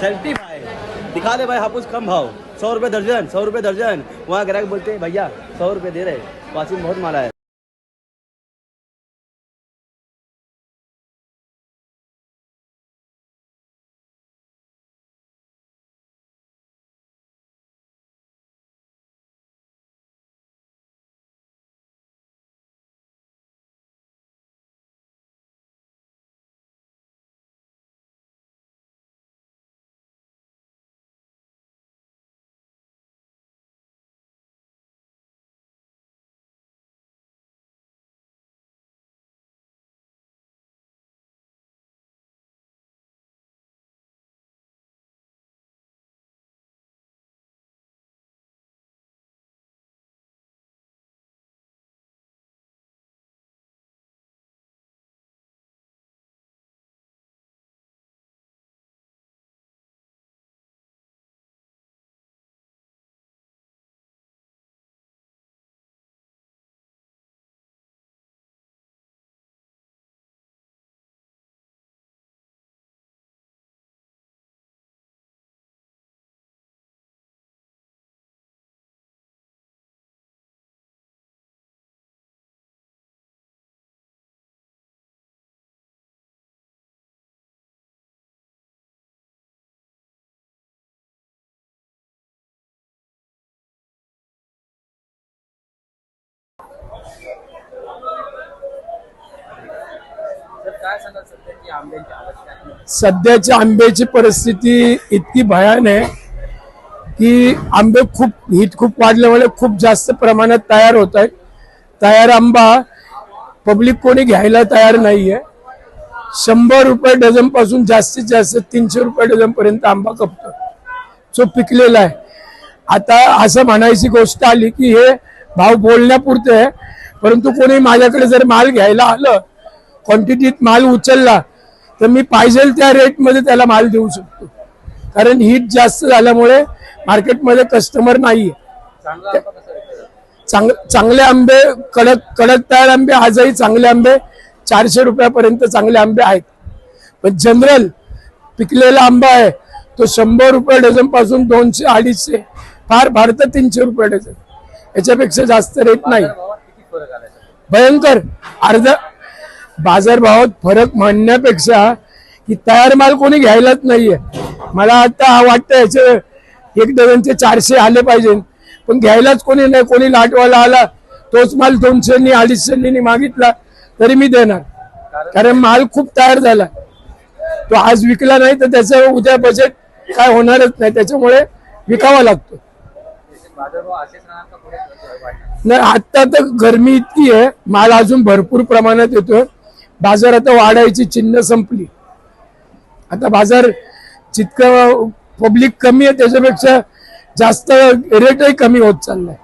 Certify दिखा दे भाई हापुस कम भाव। सौ रुपये दर्जन सौ रुपये दर्जन। वहाँ ग्राहक बोलते हैं भैया सौ रुपये दे रहे वासिम बहुत माला है। सध्याची आंब्याची परिस्थिती इतकी भयान आहे की आंबे खूप हीट खूप वाढल्यामुळे खूप जास्त प्रमाणात तयार होत आहेत. तयार आंबा पब्लिक कोणी घ्यायला तयार नाहीये. शंभर रुपये डझनपासून जास्तीत जास्त तीनशे रुपये डझन पर्यंत आंबा कपतो. जो पिकलेला आहे. आता असं म्हणायची गोष्ट आली की हे भाव बोलण्यापुरते आहे परंतु कोणी माझ्याकडे जर माल घ्यायला आलं क्वांटिटीत माल उचलला तर मी पाहिजे त्या रेटमध्ये त्याला माल देऊ शकतो. कारण हीट जास्त झाल्यामुळे मार्केटमध्ये कस्टमर नाहीये. चांग चांगले आंबे कडक कडक तयार आंबे आजही चांगले आंबे चारशे रुपयापर्यंत चांगले आंबे आहेत. पण जनरल पिकलेला आंबा आहे तो शंभर रुपये डझनपासून दोनशे अडीचशे फार फार तर तीनशे रुपये डझन. याच्यापेक्षा जास्त रेट नाही. भयंकर. अर्धा बाजारभावात फरक म्हणण्यापेक्षा की तयार माल कोणी घ्यायलाच नाहीये. मला आता वाटतं याचे एक डझनचे चारशे आले पाहिजे. पण घ्यायलाच कोणी नाही कोणी लाटवाला आला तोच माल दोनशेनी अडीचशेनी मागितला तरी मी देणार. कारण माल खूप तयार झाला. तो आज विकला नाही तर त्याचं उद्या बजेट काय होणारच नाही. त्याच्यामुळे विकावा लागतो. नाही आता तर गरमी इतकी आहे माल अजून भरपूर प्रमाणात येतोय. बाजार आता वाढायची चिन्ह संपली. आता बाजार जितकं पब्लिक कमी आहे त्याच्यापेक्षा जास्त रेटही कमी होत चाललाय.